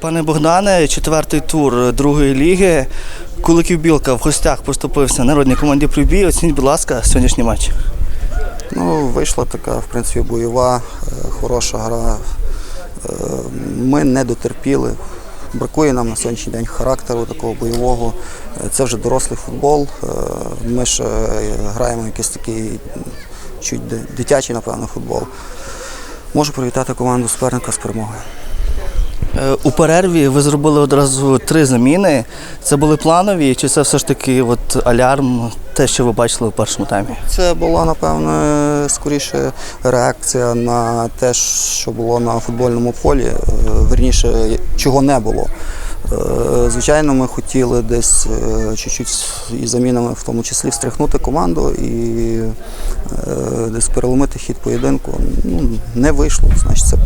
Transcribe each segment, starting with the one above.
Пане Богдане, четвертий тур другої ліги. Куликів Білка в гостях поступився народній команді Прибій. Оцініть, будь ласка, сьогоднішній матч. Ну, вийшла така, в принципі, бойова, е, хороша гра. Е, Ми не дотерпіли. Бракує нам на сьогоднішній день характеру такого бойового. Е, Це вже дорослий футбол. Ми ж граємо якийсь такий чуть дитячий, напевно, футбол. Можу привітати команду суперника з перемогою. Е, У перерві ви зробили одразу три заміни. Це були планові, чи це все ж таки от алярм, те, що ви бачили у першому таймі? Це була, напевно, скоріше реакція на те, що було на футбольному полі, е, верніше, чого не було. Е, Звичайно, ми хотіли десь чуть-чуть із замінами, в тому числі, встряхнути команду і десь переломити хід поєдинку. Ну, не вийшло, значить, це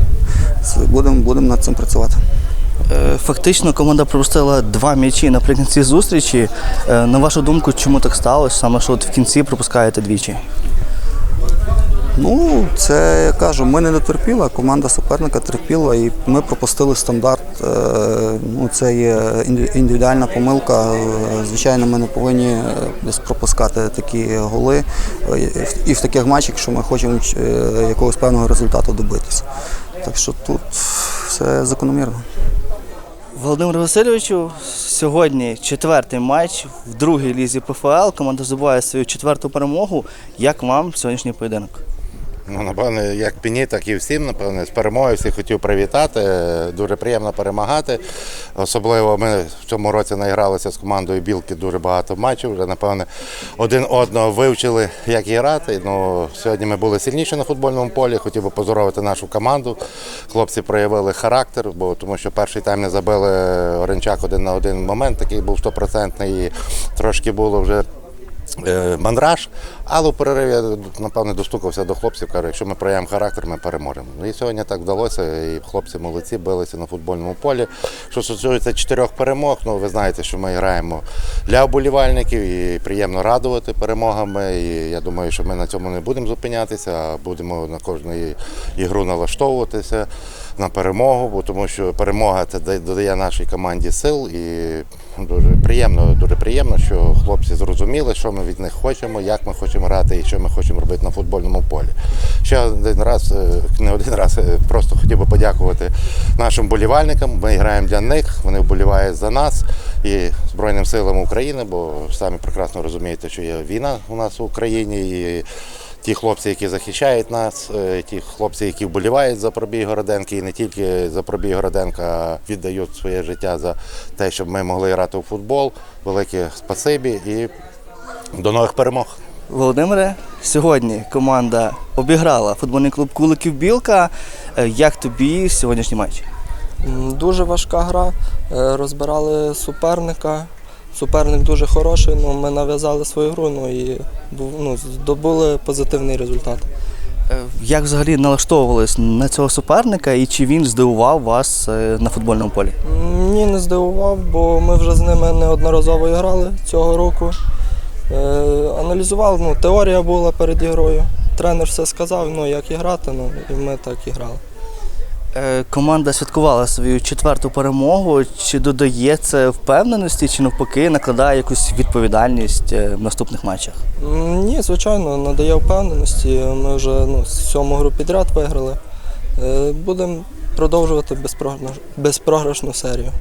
будемо будемо над цим працювати. Е, Фактично команда пропустила два м'ячі наприкінці зустрічі. Е, На вашу думку, чому так сталося? Саме що от в кінці пропускаєте двічі? Ну, це я кажу, ми не дотерпіли, команда суперника терпіла, і ми пропустили стандарт. Е, Ну, це є індивідуальна помилка. Звичайно, ми не повинні десь пропускати такі голи і в- таких матчах, що ми хочемо якогось певного результату добитися. Так що тут все закономірно. Володимир Васильовичу, сьогодні четвертий матч в другій лізі ПФЛ. Команда здобуває свою четверту перемогу. Як вам сьогоднішній поєдинок? Ну, напевно, як мені, так і всім, напевно, з перемогою всіх хотів привітати. Дуже приємно перемагати. Особливо ми в цьому році наігралися з командою Білки дуже багато матчів. Вже, напевно, один одного вивчили, як грати. Ну, сьогодні ми були сильніші на футбольному полі. Хотів би поздоровити нашу команду. Хлопці проявили характер, бо тому що перший тайм не забили Оренчак один на один момент, такий був стопроцентний. Трошки було вже мандраж, але у перериві я, напевне, достукався до хлопців, кажу, якщо ми проявимо характер, ми переможемо. Ну, І сьогодні так вдалося, і хлопці молодці, билися на футбольному полі. Що стосується чотирьох перемог, ну ви знаєте, що ми граємо для вболівальників і приємно радувати перемогами. І я думаю, що ми на цьому не будемо зупинятися, а будемо на кожну ігру налаштовуватися на перемогу, бо тому що перемога це додає нашій команді сил і дуже приємно, дуже приємно, що хлопці зрозуміли, що ми від них хочемо, як ми хочемо грати і що ми хочемо робити на футбольному полі. Ще один раз, е, не один раз, е, просто хотів би подякувати нашим болівальникам. Ми граємо для них, вони вболівають за нас і Збройним силам України, бо самі прекрасно розумієте, що є війна у нас в Україні. І Ті хлопці, які захищають нас, е, ті хлопці, які вболівають за пробій Городенки, і не тільки за пробій Городенка, а віддають своє життя за те, щоб ми могли грати у футбол. Велике спасибі і до нових перемог. Володимире, сьогодні команда обіграла футбольний клуб Куликів Білка. Е, Як тобі сьогоднішній матч? Дуже важка гра. Е, Розбирали суперника. Суперник дуже хороший, ну ми нав'язали свою гру ну, і ну, здобули позитивний результат. Е, Як взагалі налаштовувались на цього суперника і чи він здивував вас е, на футбольному полі? Ні, не здивував, бо ми вже з ними неодноразово грали цього року. Е, Аналізували, ну, теорія була перед ігрою. Тренер все сказав, ну, як і грати, ну, і ми так і грали. Е, Команда святкувала свою четверту перемогу. Чи додає це впевненості, чи навпаки накладає якусь відповідальність е, в наступних матчах? Ні, звичайно, надає впевненості. Ми вже ну, сьому гру підряд виграли. Е, Будемо продовжувати безпрограш- безпрограшну серію.